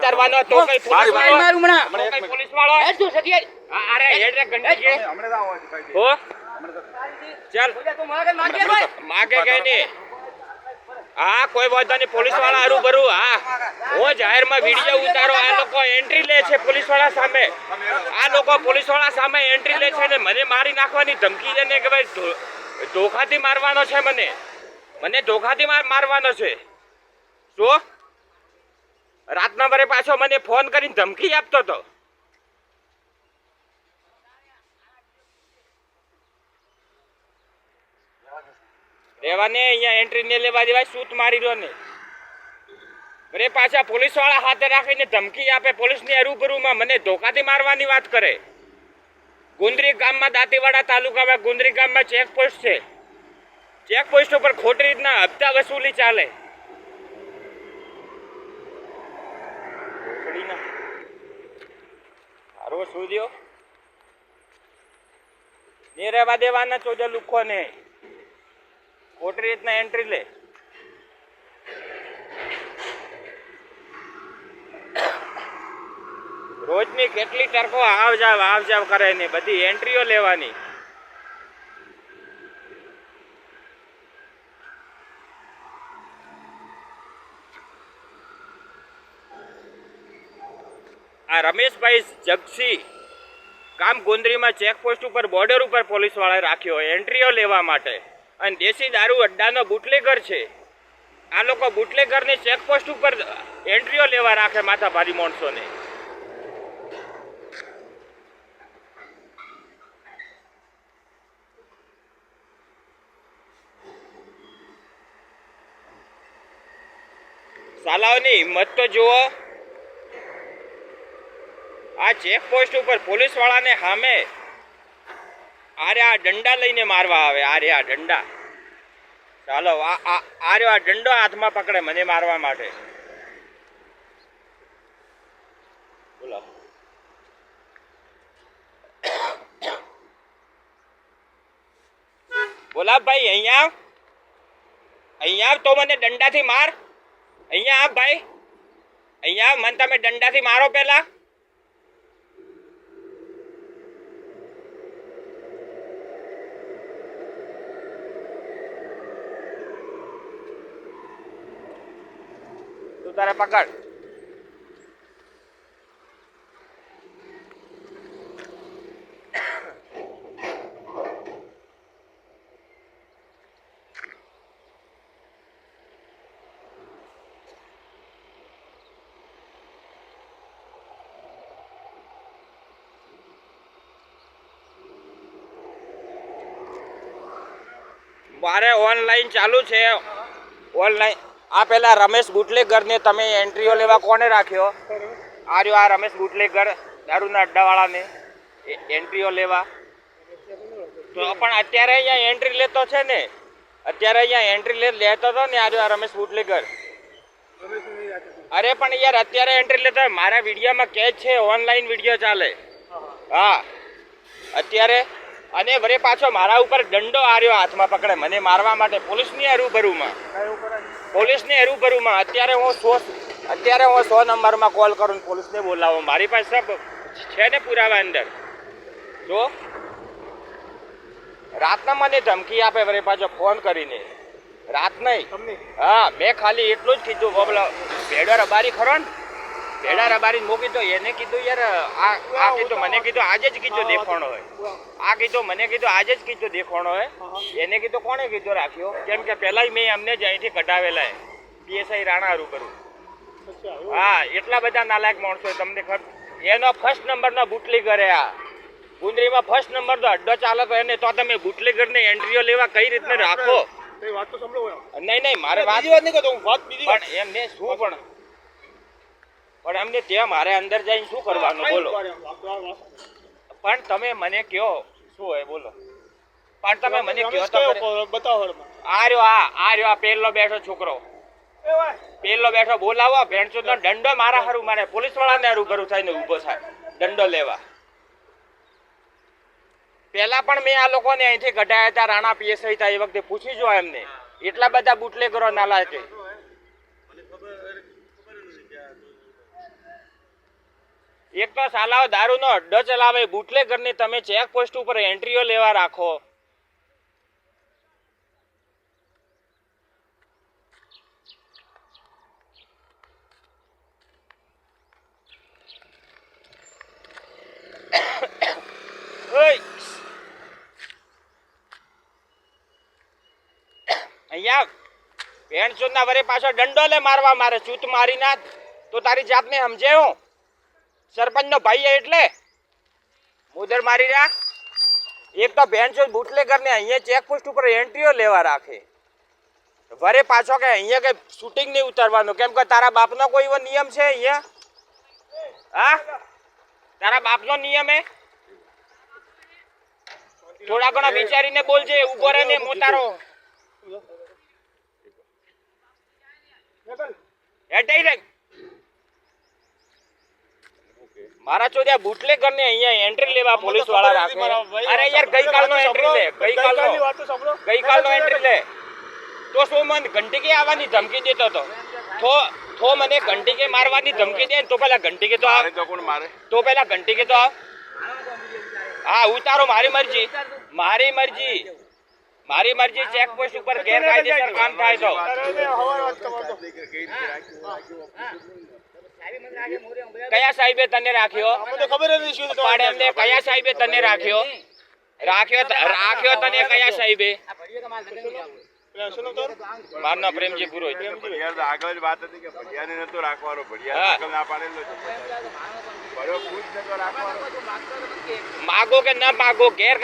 ઉતારવાનો તો કઈ પોલીસ વાળો મારી હમણાં. કઈ પોલીસ વાળો હેડ તું સગીર. અરે હેડ રે ગંડી છે હો? ચાલ. તું માગે માગે ભાઈ. માગે કે નહીં હા કોઈ વાંધો નહીં પોલીસવાળા હારું ભરું. હા. હું જાહેરમાં વીડિયો ઉતારો. આ લોકો એન્ટ્રી લે છે પોલીસવાળા સામે. આ લોકો પોલીસવાળા સામે એન્ટ્રી લે છે ને મને મારી નાખવાની ધમકી છે ને કે ભાઈ ધોખાથી મારવાનો છે મને. મને ધોખાથી મારવાનો છે. શું? રાતના વરે પાછો મને ફોન કરીને ધમકી આપતો હતો રેવાને અહીંયા એન્ટ્રી ને લેવા દેવાય, સૂત મારી રહ્યો ને. અરે પાછા પોલીસવાળા હાથે રાખીને ધમકી આપે, પોલીસની રૂબરૂમાં મને ધોકાથી મારવાની વાત કરે. ગુંદરી ગામમાં દાંતીવાડા તાલુકામાં, ગુંદરી ગામમાં ચેકપોસ્ટ છે. ચેકપોસ્ટ ઉપર ખોટી રીતના હપ્તા વસૂલી ચાલે. હારો, શું દ્યો ને રહેવા દેવાના ચોજે લુખો ને ખોટી રીતના એન્ટ્રી લે. રોજની કેટલી ટર્કો આવ જાવ આવ જાવ કરે ને, બધી એન્ટ્રીઓ લેવાની. આ રમેશભાઈ જગસી કામ ગોંદરીમાં ચેકપોસ્ટ ઉપર, બોર્ડર ઉપર પોલીસવાળાએ રાખ્યો એન્ટ્રીઓ લેવા માટે. અને દેશી દારૂ અડ્ડાનો બુટલેગર છે. આ લોકો બુટલેગરની ચેકપોસ્ટ ઉપર એન્ટ્રીઓ લેવા રાખે માથા ભારી માણસોને. સાલાઓની હિંમત તો જુઓ. આ ચેકપોસ્ટ ઉપર પોલીસ વાળાને સામે આરે આ દંડા લઈને મારવા આવે, આરે આ દંડા ચાલો, આ આરે આ દંડો હાથમાં પકડે મને મારવા માટે. બોલો. બોલા ભાઈ, અહીંયા. અહીંયા તો મને દંડાથી માર. અહીંયા આવ ભાઈ. અહીંયા. મને તમે દંડાથી મારો પેલા. તારે પકડ. મારે ઓનલાઈન ચાલુ છે. ઓનલાઈન આ પેલા રમેશ બુટલેગરને તમે એન્ટ્રીઓ લેવા કોને રાખ્યો? આ રહ્યો આ રમેશ બુટલેગર દારૂના અડ્ડાવાળાને. એન્ટ્રીઓ લેવા. તો પણ અત્યારે અહીંયા એન્ટ્રી લેતો છે ને? અત્યારે અહીંયા એન્ટ્રી લે, લેતો હતો ને આ રહ્યો આ રમેશ બુટલેગર અરે પણ યાર, અત્યારે એન્ટ્રી લેતો. મારા વિડીયોમાં કે છે, ઓનલાઈન વીડિયો ચાલે. હા. અત્યારે અને વરે પાછો મારા ઉપર દંડો આર્યો હાથમાં પકડે. મને મારવા માટે પોલીસની રૂબરૂમાં પોલીસની રૂબરૂમાં અત્યારે હું સો અત્યારે હું સો નંબરમાં કોલ કરું પોલીસને બોલાવો. મારી પાસે સબ છે ને પુરાવા અંદર. જો. રાતના મને ધમકી આપે વરે પાછો ફોન કરીને. રાત નહીં. હા મેં ખાલી એટલું જ કીધું. ભેડા રબારી ખરો ને? ભેડા બારી મૂકી તો એને કીધું યાર આ આ કીધું મને કીધું આજે જ કીધું દેખાણો હોય. આ કીધું મને કીધું આજે જ કીધું દેખાણો હોય. એને કીધું કોણે કીધું રાખ્યો? કેમ કે પહેલાંય મેં અમને જ અહીંથી કઢાવેલા પીએસઆઈ રાણા રૂબરૂ. હા એટલા બધા નાલાયક માણસો તમને ખબર? એનો ફર્સ્ટ નંબરનો બુટલી કરે આ. ગુંદરીમાં ફર્સ્ટ નંબર તો અડ્ડો ચાલક હોય એને તો તમે બુટલીગરને એન્ટ્રીઓ લેવા કઈ રીતને રાખો? નહીં નહીં મારે વાત પણ એમને શું પણ પણ એમને ત્યાં મારે અંદર જઈને શું કરવાનું? બોલો. પણ તમે મને કયો શું હોય બોલો. પણ તમે મને કયો તો ખરી. આ રહ્યો આ આ રહ્યો આ પેલો બેઠો છોકરો. પેલો બેઠો બોલાવો ભેણચોદનો દંડો મારા હારું મારે. પોલીસ વાળાને હારું થાય થઈને ઊભો થાય. દંડો લેવા. પેલા પણ મેં આ લોકોને અહીંથી કઢાયા હતા રાણા પીએસઆઈ હતા એ વખતે પૂછી જો એમને. એટલા બધા બુટલેગરો નાલા છે. એક તો સાલાઓ દારૂનો અડ્ડો ચલાવે, બુટલેગરની તમે ચેક પોસ્ટ ઉપર એન્ટ્રીઓ લેવા રાખો. અહીંયા ભેણ ના વરે પાછો દંડો લે મારવા મારે ચૂત મારી ના તો તારી જાતને સમજે હું? સરપંચ નો ભાઈ એટલે. મુદર મારી રાખ. એક તો બેન છો બુટલેગર ને અહીંયા ચેકપોસ્ટ ઉપર એન્ટ્રીઓ લેવા રાખે. વરે પાછો કે અહીંયા કે શૂટિંગ નહીં ઉતારવાનું. કેમ કે તારા બાપનો કોઈ એવો નિયમ છે અહીંયા? હા? તારા બાપનો નિયમ હે થોડા ઘણા વિચારીને બોલજે ઊભો રહે ને મોતારો રે મારા ચોદ્યા બુટલેગર ને અહીંયા એન્ટ્રી લેવા પોલીસવાળા રાખે અરે યાર ગઈકાલનો એન્ટ્રી લે ગઈકાલનો. ગઈકાલનો એન્ટ્રી લે. તો શું મને ઘંટીકી આવવાની ધમકી દેતો હતો? તો તો મને ઘંટીકી મારવાની ધમકી દે ને તો પેલા ઘંટીકી તો આવ. તો કોણ મારે? તો પેલા ઘંટીકી તો આવ. હા ઉતારો મારી મરજી. મારી મરજી. મારી મરજી ચેક પોસ્ટ ઉપર ગેરકાયદેસર કામ થાય તો. કયા સાહેબે તને રાખ્યો? પાડે એમને કયા સાહેબે તને રાખ્યો? રાખ્યો રાખ્યો તને કયા સાહેબે? મારું નામ પ્રેમજી પુરોહિત આગળ વાત હતી કે ભડિયાને નતો રાખવાનો ભડિયાર આગળ ના પાડેલો છે. ભડિયો ખુદ નતો રાખવાનો. માગો કે ન માગો ગેર